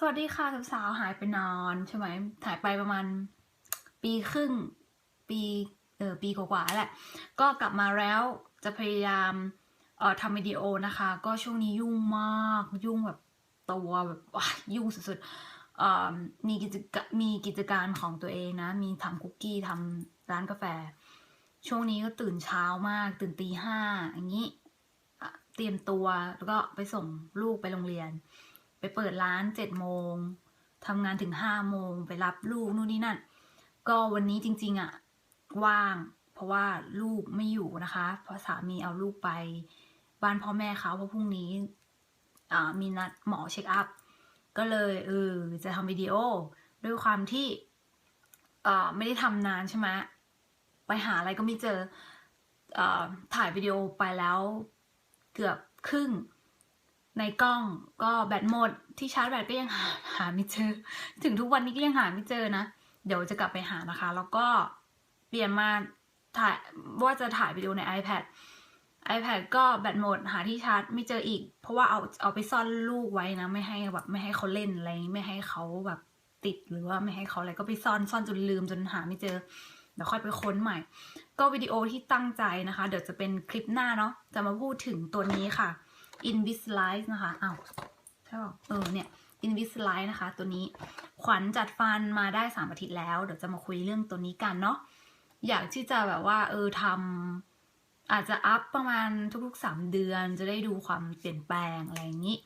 สวัสดีค่ะสาวๆหายไปนานใช่ไหมหายไปประมาณปีครึ่ง ปีเออปีกว่าๆแหละ ก็กลับมาแล้วจะพยายามเอ่อทำวิดีโอนะคะ ก็ช่วงนี้ยุ่งมากยุ่งแบบตัวแบบว้ายุ่งสุดๆเอ่อมีกิจกรมีกิจการของตัวเองนะ มีทำคุกกี้ทำร้านกาแฟ ช่วงนี้ก็ตื่นเช้ามากตื่นตีห้าอย่างนี้เตรียมตัวแล้วก็ไปส่งลูกไปโรงเรียน ไปเปิดร้านเจ็ดโมงทำงานถึงห้าโมงไปรับลูกนู่นนี่นั่น ก็วันนี้จริง ๆอะว่าง เพราะว่าลูกไม่อยู่นะคะ เพราะสามีเอาลูกไป บ้านพ่อแม่เขาเพราะพรุ่งนี้มีนัดหมอเช็คอัพ ก็เลยเออจะทำวิดีโอ ด้วยความที่ไม่ได้ทำนานใช่ไหมไปหาอะไรก็ไม่เจออถ่ายวิดีโอไปแล้วเกือบครึ่ง ในกล้องก็แบตหมดที่ชาร์จแบตก็ยังหาหาไม่เจอ ถึงทุกวันนี้ก็ยังหาไม่เจอนะ เดี๋ยวจะกลับไปหานะคะ แล้วก็เปลี่ยนมาถ่ายว่าจะถ่ายวิดีโอใน iPad iPad ก็แบตหมดหาที่ชาร์จไม่เจออีก เพราะว่าเอาเอาไปซ่อนลูกไว้นะ ไม่ให้แบบไม่ให้เขาเล่นอะไรไม่ให้เขาแบบติดหรือว่าไม่ให้เขาอะไรก็ไปซ่อนซ่อนจนลืมจนหาไม่เจอเดี๋ยวค่อยไปค้นใหม่ ก็วิดีโอที่ตั้งใจนะคะ เดี๋ยวจะเป็นคลิปหน้าเนาะจะมาพูดถึงตัวนี้ค่ะ Invisalign นะคะอ้าวใช่ป่ะเออเนี่ย Invisalign นะคะ ตัวนี้ขวัญจัดฟันมาได้สามอาทิตย์แล้ว เดี๋ยวจะมาคุยเรื่องตัวนี้กันเนาะอยากที่จะแบบว่าเออทำอาจจะอัพประมาณทุกๆสามเดือนจะได้ดูความเปลี่ยนแปลงอะไรอย่างนี้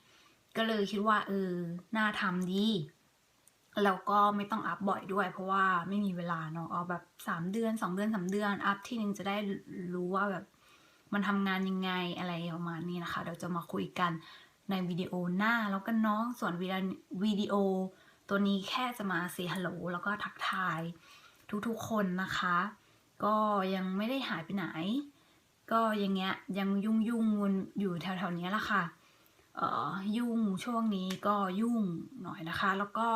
ก็เลยคิดว่าเออน่าทำดีแล้วก็ไม่ต้องอัพบ่อยด้วย เพราะว่าไม่มีเวลาเนาะเอาแบบสามเดือนสองเดือนสามเดือน อัพที่นึงจะได้รู้ว่าแบบ มันทำงานยังไงอะไรประมาณนี้นะคะ เดี๋ยวจะมาคุยกันในวิดีโอหน้าแล้วกันเนาะส่วนวิดีดีโอ ตัวนี้แค่จะมาเซฮัลโหลแล้วก็ทักทายทุกๆคนนะคะ ก็ยังไม่ได้หายไปไหน ก็ยังเงี้ยยังยุ่งยุ่งวนอยู่แถวๆนี้แหละค่ะเอ่อยุ่งช่วงนี้ก็ยุ่งหน่อยนะคะ แล้วก็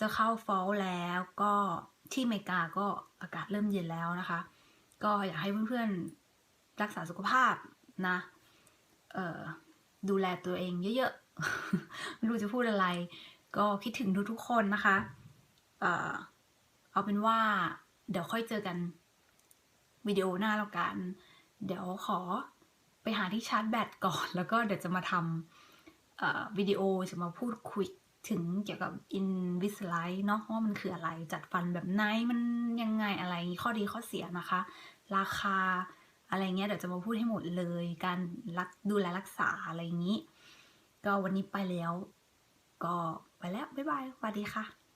จะเข้าฟอลแล้วก็ที่อเมริกาก็อากาศเริ่มเย็นแล้วนะคะ ก็อยากให้เพื่อนๆ รักษาสุขภาพนะเออดูแลตัวเองเยอะๆไม่รู้จะพูดอะไร ก็คิดถึงทุกๆคนนะคะ เออเอาเป็นว่าเดี๋ยวค่อยเจอกันวิดีโอหน้าแล้วกัน เดี๋ยวขอไปหาที่ชาร์จแบตก่อน แล้วก็เดี๋ยวจะมาทำวิดีโอจะมาพูดคุยถึงเกี่ยวกับ Invisalign เนาะว่ามันคืออะไรจัดฟันแบบไหนมันยังไงอะไรข้อดีข้อเสียนะคะ ราคา อะไรเงี้ยเดี๋ยวจะมาพูดให้หมดเลย การรักดูแลรักษาอะไรอย่างนี้ ก็วันนี้ไปแล้ว ก็ไปแล้ว บ๊ายบายสวัสดีค่ะ